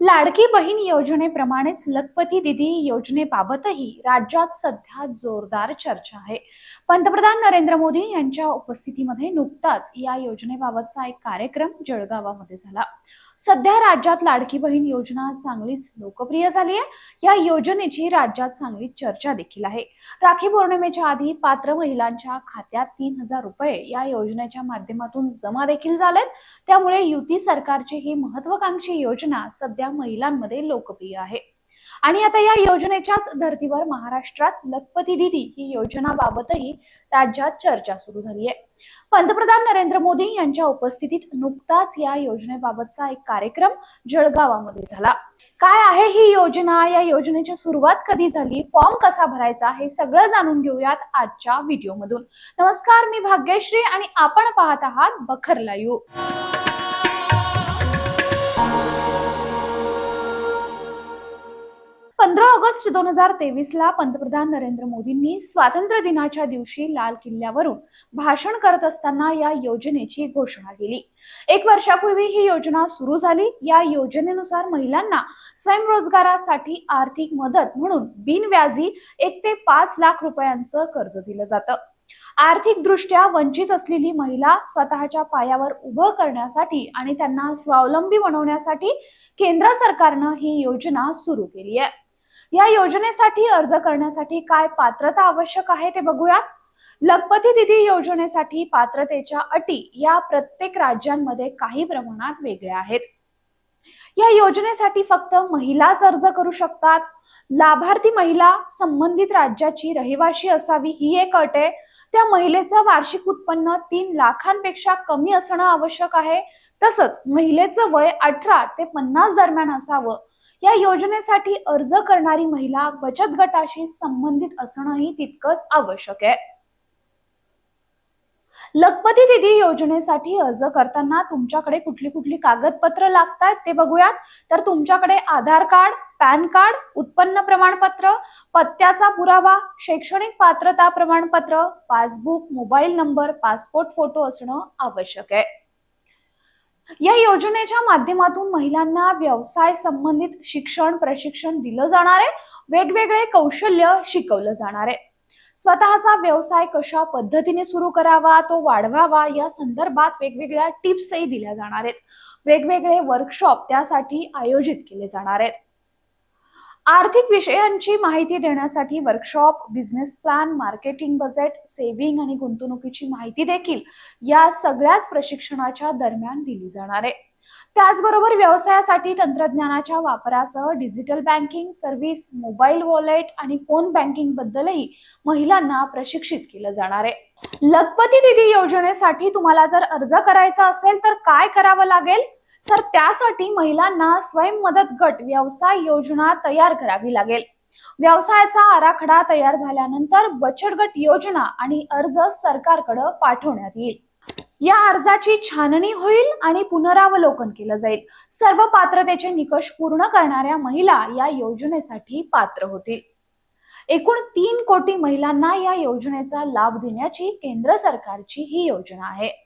लाडकी बहीण योजनेप्रमाणेच लखपती दिदी योजनेबाबतही राज्यात सध्या जोरदार चर्चा आहे. पंतप्रधान नरेंद्र मोदी यांच्या उपस्थितीमध्ये नुकताच या योजनेबाबतचा एक कार्यक्रम जळगावामध्ये झाला. सध्या राज्यात लाडकी बहीण योजना चांगलीच लोकप्रिय झाली आहे या योजनेची राज्यात चांगली चर्चा देखील आहे. राखी पौर्णिमेच्या आधी पात्र महिलांच्या खात्यात तीन हजार रुपये या योजनेच्या माध्यमातून जमा देखील झालेत. त्यामुळे युती सरकारची ही महत्वाकांक्षी योजना सध्या महिलांमध्ये लोकप्रिय आहे. आणि आता या योजनेच्याच धर्तीवर महाराष्ट्रात लखपती दिदी ही योजनाबाबतही राज्यात चर्चा सुरू झाली आहे पंतप्रधान नरेंद्र मोदी यांच्या उपस्थितीत नुकताच या योजनेबाबतचा एक कार्यक्रम जळगावामध्ये झाला. काय आहे ही योजना? या योजनेची सुरुवात कधी झाली? फॉर्म कसा भरायचा? हे सगळं जाणून घेऊयात आजच्या व्हिडिओमधून. नमस्कार मी भाग्यश्री आणि आपण पाहत आहात बखर लाईव्ह. पंधरा ऑगस्ट दोन हजार तेवीस ला पंतप्रधान नरेंद्र मोदींनी स्वातंत्र्य दिनाच्या दिवशी लाल किल्ल्यावरून भाषण करत असताना या योजनेची घोषणा केली. एक वर्षापूर्वी ही योजना सुरू झाली. या योजनेनुसार महिलांना स्वयंरोजगारासाठी आर्थिक मदत म्हणून बिनव्याजी एक ते पाच लाख रुपयांचं कर्ज दिलं जातं. आर्थिक दृष्ट्या वंचित असलेली महिला स्वतःच्या पायावर उभं करण्यासाठी आणि त्यांना स्वावलंबी बनवण्यासाठी केंद्र सरकारनं ही योजना सुरू केली आहे. या योजनेसाठी अर्ज करण्यासाठी काय पात्रता आवश्यक आहे ते बघूयात. लखपती दिदी योजनेसाठी पात्रतेच्या अटी या प्रत्येक राज्यांमध्ये काही प्रमाणात वेगळ्या आहेत. या योजनेसाठी फक्त महिलाच अर्ज करू शकतात. लाभार्थी महिला संबंधित राज्याची रहिवाशी असावी ही एक अट आहे. त्या महिलेचं वार्षिक उत्पन्न तीन लाखांपेक्षा कमी असणं आवश्यक आहे. तसंच महिलेचं वय अठरा ते पन्नास दरम्यान असावं या योजनेसाठी अर्ज करणारी महिला बचत गटाशी संबंधित असणंही तितकंच आवश्यक आहे. लखपती दिदी योजनेसाठी अर्ज करताना तुमच्याकडे कुठली कुठली कागदपत्र लागतात ते बघूयात. तर तुमच्याकडे आधार कार्ड पॅन कार्ड उत्पन्न प्रमाणपत्र पत्त्याचा पुरावा शैक्षणिक पात्रता प्रमाणपत्र passbook mobile number passport photo असणं आवश्यक आहे. या योजनेच्या माध्यमातून महिलांना व्यवसाय संबंधित शिक्षण प्रशिक्षण दिलं जाणार आहे. वेगवेगळे कौशल्य शिकवलं जाणार आहे. स्वतःचा व्यवसाय कशा पद्धतीने सुरू करावा तो वाढवावा या संदर्भात वेगवेगळ्या टिप्सही दिल्या जाणार आहेत. वेगवेगळे वर्कशॉप त्यासाठी आयोजित केले जाणार आहेत. आर्थिक विषयांची माहिती देण्यासाठी workshop business plan marketing budget saving आणि गुंतवणुकीची माहिती देखील या सगळ्याच प्रशिक्षणाच्या दरम्यान दिली जाणार आहे. त्याचबरोबर व्यवसायासाठी तंत्रज्ञानाच्या वापरासह digital banking service mobile wallet आणि फोन बँकिंग बद्दलही महिलांना प्रशिक्षित केलं जाणार आहे. लखपती दिदी योजनेसाठी तुम्हाला जर अर्ज करायचा असेल तर काय करावं लागेल? तर त्यासाठी महिलांना स्वयं मदत गट व्यवसाय योजना तयार करावी लागेल. व्यवसायाचा आराखडा तयार झाल्यानंतर बचत गट योजना आणि अर्ज सरकारकडे पाठवण्यात येईल. या अर्जाची छाननी होईल आणि पुनरावलोकन केलं जाईल. सर्व पात्रतेचे निकष पूर्ण करणाऱ्या महिला या योजनेसाठी पात्र होतील. एकूण तीन कोटी महिलांना या योजनेचा लाभ देण्याची केंद्र सरकारची ही योजना आहे.